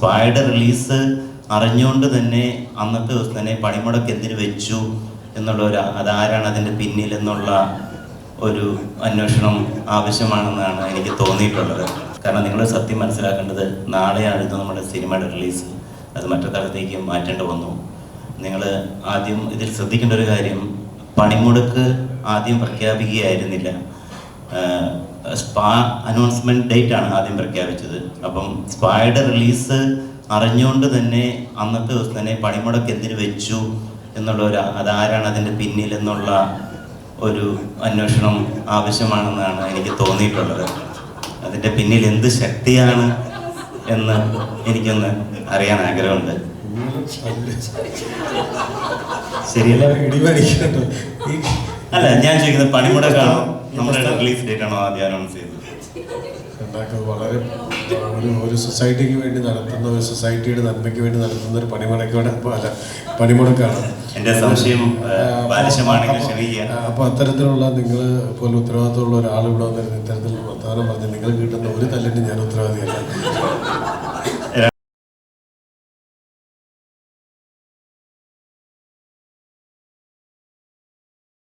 സ്പായുടെ release അറിഞ്ഞുകൊണ്ട് തന്നെ അന്നത്തെ ദിവസം തന്നെ പണിമുടക്ക് എന്തിന് വെച്ചു എന്നുള്ള ഒരു അതാരാണ് അതിന്റെ പിന്നിലെന്നുള്ള ഒരു അന്വേഷണം ആവശ്യമാണെന്നാണ് എനിക്ക് തോന്നിയിട്ടുള്ളത്. കാരണം നിങ്ങൾ സത്യം മനസ്സിലാക്കേണ്ടത് നാളെയാണ് ഇത് നമ്മുടെ സിനിമയുടെ റിലീസ് അത് മറ്റു തലത്തേക്ക് മാറ്റേണ്ടി വന്നു. നിങ്ങൾ ആദ്യം ഇതിൽ ശ്രദ്ധിക്കേണ്ട ഒരു കാര്യം പണിമുടക്ക് ആദ്യം പ്രഖ്യാപിക്കുകയായിരുന്നില്ല. സ്പാ അനൗൺസ്മെന്റ് ഡേറ്റ് ആണ് ആദ്യം പ്രഖ്യാപിച്ചത്. അപ്പം സ്പായുടെ റിലീസ് അറിഞ്ഞുകൊണ്ട് തന്നെ അന്നത്തെ ദിവസം തന്നെ പണിമുടക്ക് എന്തിന് വെച്ചു എന്നുള്ള ഒരു അതാരാണ് അതിന്റെ പിന്നിലെന്നുള്ള ഒരു അന്വേഷണം ആവശ്യമാണെന്നാണ് എനിക്ക് തോന്നിയിട്ടുള്ളത്. അതിന്റെ പിന്നിൽ എന്ത് ശക്തിയാണ് എന്ന് എനിക്കൊന്ന് അറിയാൻ ആഗ്രഹമുണ്ട്. ശരിയല്ല? അല്ല ഞാൻ ചോദിക്കുന്നത് പണിമുടക്കാണോ? നമ്മുടെ റിലീസ് ഡേറ്റ് ആണോ ആദ്യം അനൗൺസ് ചെയ്തത്? ഉണ്ടാക്കുന്നത് വളരെ ഒരു ഒരു സൊസൈറ്റിക്ക് വേണ്ടി നടത്തുന്ന ഒരു സൊസൈറ്റിയുടെ നന്മയ്ക്ക് വേണ്ടി നടത്തുന്ന ഒരു പണിമുടക്കാണ് അല്ല പണിമുടക്കാണ്. എന്റെ സംശയം ഏഹ്, ബാലിശമാണെങ്കിൽ ക്ഷമിക്കുക. അപ്പൊ അത്തരത്തിലുള്ള നിങ്ങൾ പോലെ ഉത്തരവാദിത്തമുള്ള ഒരാൾ ഇവിടെ വന്നിരുന്ന ഇത്തരത്തിൽ വർത്തമാനം പറഞ്ഞ് നിങ്ങൾ കിട്ടുന്ന ഒരു തല്ലിന് ഞാൻ ഉത്തരവാദിയല്ല.